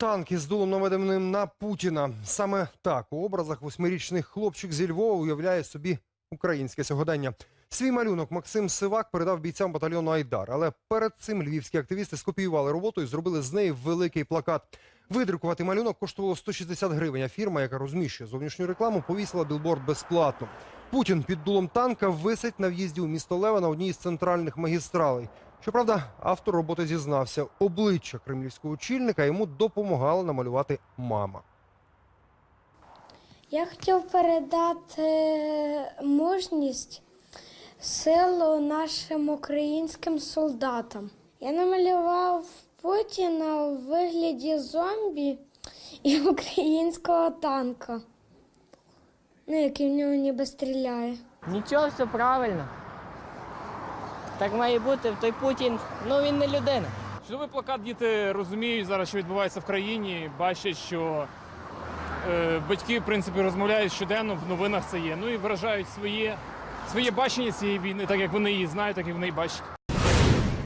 Танк із дулом наведеним на Путіна. Саме так у образах восьмирічний хлопчик зі Львова уявляє собі українське сьогодення. Свій малюнок Максим Сивак передав бійцям батальйону Айдар. Але перед цим львівські активісти скопіювали роботу і зробили з неї великий плакат. Видрукувати малюнок коштувало 160 гривень. А фірма, яка розміщує зовнішню рекламу, повісила білборд безплатно. Путін під дулом танка висить на в'їзді у місто Лева на одній із центральних магістралей. Щоправда, автор роботи зізнався, обличчя кремлівського очільника йому допомагала намалювати мама. Я хотів передати мужність, силу нашим українським солдатам. Я намалював Путіна у вигляді зомбі і українського танка, ну, який в нього ніби стріляє. Нічого, все правильно. Так має бути. Той Путін, ну він не людина. Чудовий плакат діти розуміють зараз, що відбувається в країні, бачать, що е, батьки, в принципі, розмовляють щоденно, в новинах це є. Ну і виражають своє, своє бачення цієї війни, так як вони її знають, так і вони її бачать.